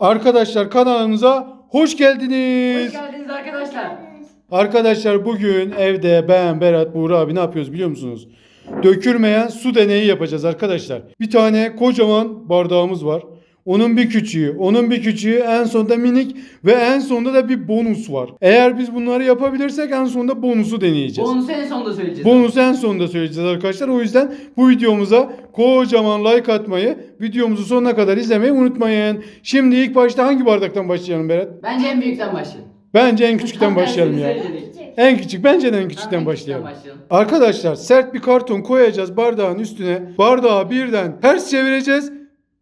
Arkadaşlar kanalımıza hoş geldiniz. Hoş geldiniz arkadaşlar. Arkadaşlar bugün evde ben, Berat, Buğra abi ne yapıyoruz biliyor musunuz? Dökülmeyen su deneyi yapacağız arkadaşlar. Bir tane kocaman bardağımız var. Onun bir küçüğü, onun bir küçüğü, en sonunda minik ve en sonunda da bir bonus var. Eğer biz bunları yapabilirsek en sonunda bonusu deneyeceğiz. Bonusu en sonunda söyleyeceğiz. Bonusu en sonunda söyleyeceğiz arkadaşlar. O yüzden bu videomuza kocaman like atmayı, videomuzu sonuna kadar izlemeyi unutmayın. Şimdi ilk başta hangi bardaktan başlayalım Berat? Bence en büyükten başlayalım. Bence en küçükten başlayalım ya. En küçük bence de en küçükten en başlayalım. başlayalım. Arkadaşlar sert bir karton koyacağız bardağın üstüne. Bardağı birden ters çevireceğiz.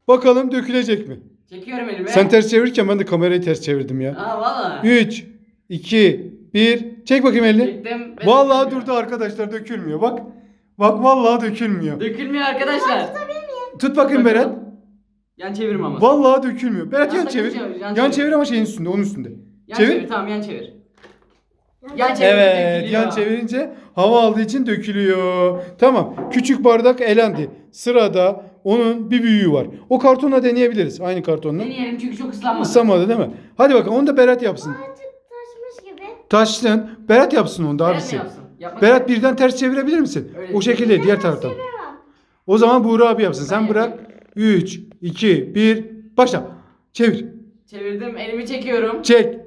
Bakalım dökülecek mi? Çekiyorum elimi. Sen ters çevirirken ben de kamerayı ters çevirdim ya. Aa valla. 3, 2, 1. Çek bakayım elini. Çektim. ve Vallahi dökülmüyor. durdu arkadaşlar dökülmüyor. Bak. Bak vallahi dökülmüyor. Dökülmüyor arkadaşlar. Tut bakayım Bakalım. Berat. Yan çevirme ama. Vallahi dökülmüyor. Berat Yan yan çevir. çevir, yan Yan çevir. çevir ama şeyin üstünde, onun üstünde. Yan çevir. çevir. Tamam yan çevir. Yan çevir. Evet, dökülüyor. yan çevirince hava aldığı için dökülüyor. Tamam. Küçük bardak elendi. Sırada onun bir büyüğü var. O kartonla deneyebiliriz. Aynı kartonla. Deneyelim çünkü çok ıslanmadı. Islanmadı değil mi? Hadi bakalım onu da Berat yapsın. Azıcık taşmış gibi. Taşsın. Berat yapsın onu da Berat abisi. ne yapsın? Yapmak Berat birden ters çevirebilir misin? Öyle o şekilde diğer taraftan. O zaman Buğra abi yapsın. Sen Ben bırak. yapayım. 3, 2, 1. Başla. Çevir. Çevirdim. Elimi çekiyorum. Çek.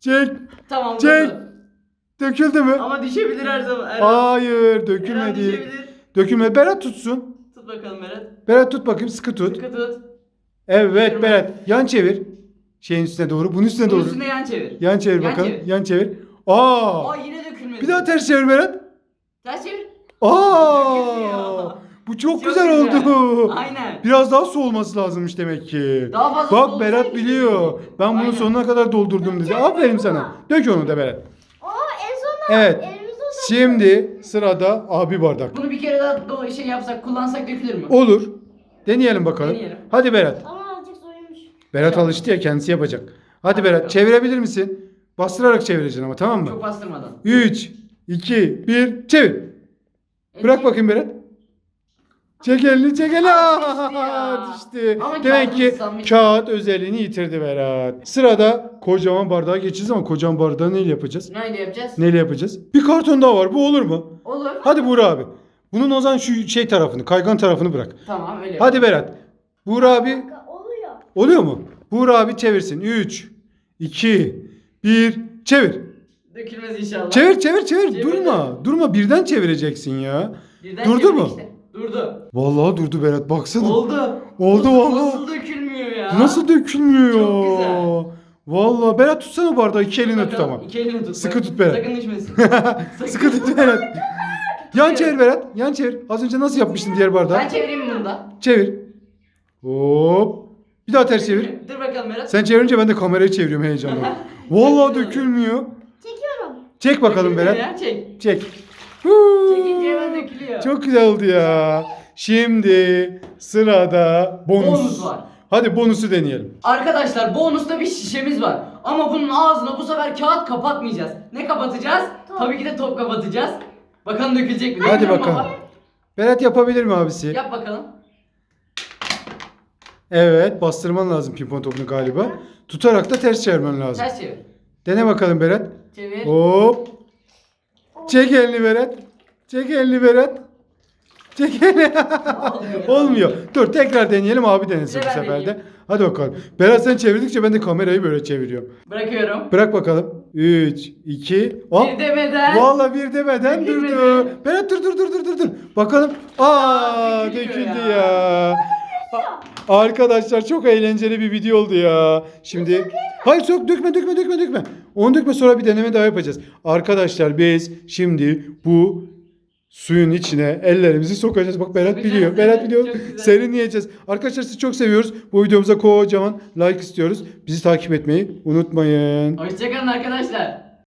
Çek. Tamam. Çek. durdu. Döküldü mü? Ama düşebilir her zaman. Her an. Hayır, Her an dökülmedi. düşebilir. Dökülmedi. Berat tutsun. Tut bakalım Berat. Berat tut bakayım sıkı tut. Sıkı tut. Evet Tutuyorum Berat. Yan çevir. Şeyin üstüne doğru. Bunun üstüne Bunun doğru. üstüne yan çevir. Yan çevir Yan bakalım. çevir. Yan çevir. Aa! Aa yine dökülmedi. Bir daha ters çevir Berat. Ters çevir. Aa! Bu çok, Çok güzel, güzel. oldu. Aynen. Biraz daha su olması lazımmış demek ki. Daha fazla Bak su Berat olsaydı biliyor. Ben bunu Aynen. sonuna kadar doldurdum dedi. Aferin sana. Dök onu da Berat. Oo en sonunda Evet. uzattık. Şimdi sırada abi bardak. Bunu bir kere daha do- şey yapsak, kullansak dökülür mü? Olur. Deneyelim bakalım. Deneyelim. Hadi Berat. Ama azıcık soyulmuş. Berat alıştı ya kendisi yapacak. Hadi Berat çevirebilir misin? Bastırarak çevireceksin ama tamam mı? Çok bastırmadan. 3, 2, 1, çevir. Bırak Elini- bakayım Berat. Çek elini çek elini. Aa, Aa, düştü ya. düştü. Ama Demek ki ıslanmış. kağıt özelliğini yitirdi Berat. Sırada kocaman bardağa geçeceğiz ama kocaman bardağı neyle yapacağız? Neyle yapacağız? Neyle yapacağız? Bir karton daha var. Bu olur mu? Olur. Hadi Buğra abi. Bunun o zaman şu şey tarafını, kaygan tarafını bırak. Tamam öyle. Hadi Berat. Buğra abi Oluyor. oluyor mu? Buğra abi çevirsin. 3, 2, 1, çevir. Dökülmez inşallah. Çevir çevir çevir. Çevirdim. Durma. Durma birden çevireceksin ya. Birden Durdu çevirdik mu? işte. Durdu. Vallahi durdu Berat baksana. Oldu. Oldu Nasıl- vallahi. Nasıl dökülmüyor ya? Nasıl dökülmüyor Çok güzel. Vallahi Berat tutsana bardağı iki eline tut ama. İki elini tut. Sıkı tut Berat. Sakın düşmesin. Sıkı tut Berat. Yan çevir Berat. Yan çevir. Az önce nasıl yapmıştın diğer bardağı? Ben çevireyim bunu da. Çevir. Hop. Bir daha ters çevir. Dur bakalım Berat. Sen çevirince ben de kamerayı çeviriyorum heyecanla. Vallahi dökülmüyor. Çekiyorum. Çek bakalım Dökülmüyor Berat. Ya, çek. Çek. Çekince hemen dökülüyor. Çok güzel oldu ya. Şimdi sırada bonus. Bonus var. Hadi bonusu deneyelim. Arkadaşlar bonusta bir şişemiz var. Ama bunun ağzına bu sefer kağıt kapatmayacağız. Ne kapatacağız? Top. Tabii ki de top kapatacağız. Bakalım dökülecek mi? Hadi bakalım. baba? Berat yapabilir mi abisi? Yap bakalım. Evet bastırman lazım pimpon topunu galiba. Tutarak da ters çevirmen lazım. Ters çevir. Dene bakalım Berat. Çevir. Hop. Çek elini Berat. Çek elini Berat. Çek elini. Olmuyor. Dur tekrar deneyelim abi denesin Bir bu ben sefer de. deneyeyim. Hadi bakalım. Berat sen çevirdikçe ben de kamerayı böyle çeviriyorum. Bırakıyorum. Bırak bakalım. 3, 2, hop. Bir demeden. Vallahi bir demeden Dökülmedi. durdu. Berat dur dur dur dur dur dur. Bakalım. Aa dökülüyor döküldü ya. ya. Arkadaşlar çok eğlenceli bir video oldu ya. Şimdi Hayır sok dökme dökme dökme dökme. Onu dökme sonra bir deneme daha yapacağız. Arkadaşlar biz şimdi bu suyun içine ellerimizi sokacağız. Bak Berat biliyor. Berat biliyor. Serinleyeceğiz. Arkadaşlar sizi çok seviyoruz. Bu videomuza kocaman like istiyoruz. Bizi takip etmeyi unutmayın. Hoşçakalın arkadaşlar.